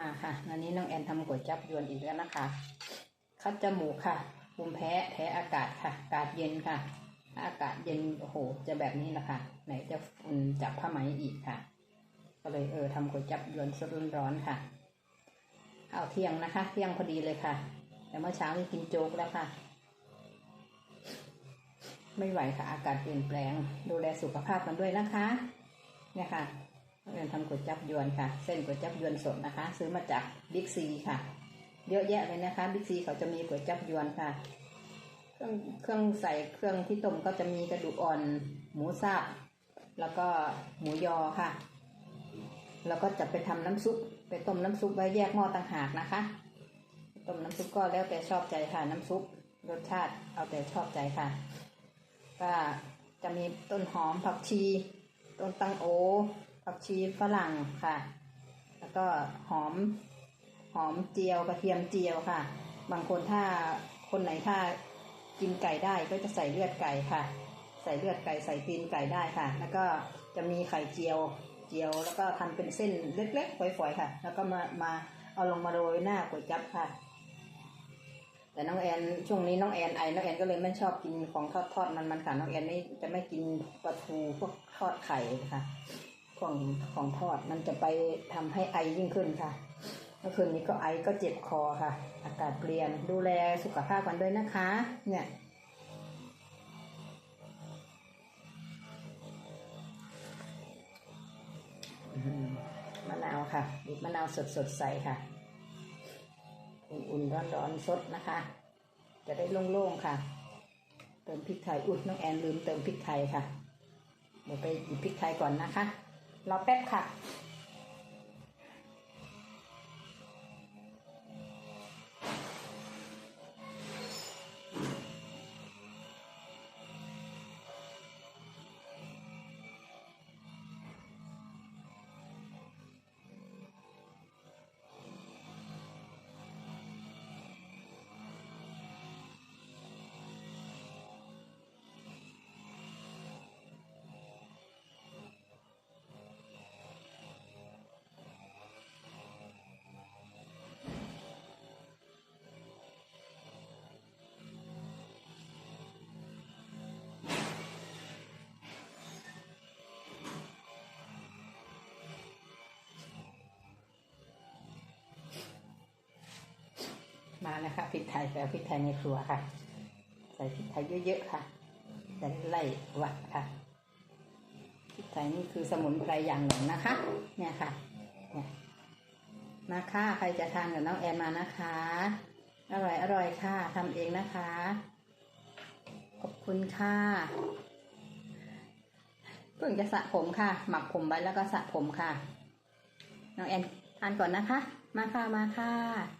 อ่าค่ะวันนี้น้องแอนทำก๋วยจับยวนอีกแล้วนะคะ คัดจมูกค่ะภูมิแพ้แพ้อากาศค่ะ อากาศเย็นค่ะถ้าอากาศเย็นโอ้โห จะแบบนี้ละค่ะไหนจะฝุ่นจับผ้าไหมอีกค่ะ ก็เลยเออทำก๋วยจับยวนสดร้อนๆค่ะ เอาเที่ยงนะคะ เที่ยงพอดีเลยค่ะ แต่เมื่อเช้านี่กินโจ๊กแล้วค่ะ ไม่ไหวค่ะ อากาศเปลี่ยนแปลง ดูแลสุขภาพกันด้วยนะคะเนี่ยค่ะ เรียนทำก๋วยจับยวนค่ะ เส้นก๋วยจับยวนสดนะคะ ซื้อมาจากบิ๊กซีค่ะ เยอะแยะเลยนะคะบิ๊กซีเขาจะมีก๋วยจับยวนค่ะ เครื่องเครื่องใส่เครื่องที่ต้มก็จะมีกระดูกอ่อน หมูสับแล้วก็หมูยอค่ะ แล้วก็จะไปทำน้ำซุปไปต้มน้ำซุปไว้แยกหม้อต่างหากนะคะ ต้มน้ำซุปก็แล้วแต่ชอบใจค่ะน้ำซุปรสชาติเอาแต่ชอบใจค่ะ ก็จะมีต้นหอมผักชี ต้นตังโอ ผักชีฝรั่งค่ะ แล้วก็หอมหอมเจียวกระเทียมเจียวค่ะ บางคนถ้าคนไหนถ้ากินไก่ได้ก็จะใส่เลือดไก่ค่ะ ใส่เลือดไก่ใส่ตีนไก่ได้ค่ะ แล้วก็จะมีไข่เจียวเจียว แล้วก็ทำเป็นเส้นเล็กๆฝอยๆค่ะ แล้วก็มามาเอาลงมาโรยหน้าก๋วยจั๊บค่ะ แต่น้องแอนช่วงนี้น้องแอนไอน้องแอนก็เลยไม่ชอบกินของทอดทอดมันมันค่ะน้องแอนไม่จะไม่กินปลาทูพวกทอดไข่ค่ะ ของของทอดมันจะไปทำให้ไอยิ่งขึ้นค่ะเมื่อคืนนี้ก็ไอก็เจ็บคอค่ะ อากาศเปลี่ยนดูแลสุขภาพกันด้วยนะคะ เนี่ยมะนาวค่ะบีบมะนาวสดๆใสค่ะ อุ่นๆร้อนๆสดนะคะ จะได้โล่งๆค่ะ เติมพริกไทยอุดน้องแอนลืมเติมพริกไทยค่ะเดี๋ยวไปหยิบพริกไทยก่อนนะคะ รอแป๊บค่ะ มาแล้วค่ะพริกไทยแล้วพริกไทยในครัวค่ะ ใส่พริกไทยเยอะๆค่ะจะได้ไล่หวัดค่ะพริกไทยนี่คือสมุนไพรอย่างหนึ่งนะคะ เนี่ยค่ะเนี่ยมาค่ะใครจะทานกับน้องแอนมานะคะ อร่อยอร่อยค่ะทำเองนะคะ ขอบคุณค่ะเพิ่งจะสระผมค่ะ หมักผมไว้แล้วก็สระผมค่ะ น้องแอนทานก่อนนะคะ มาค่ะมาค่ะ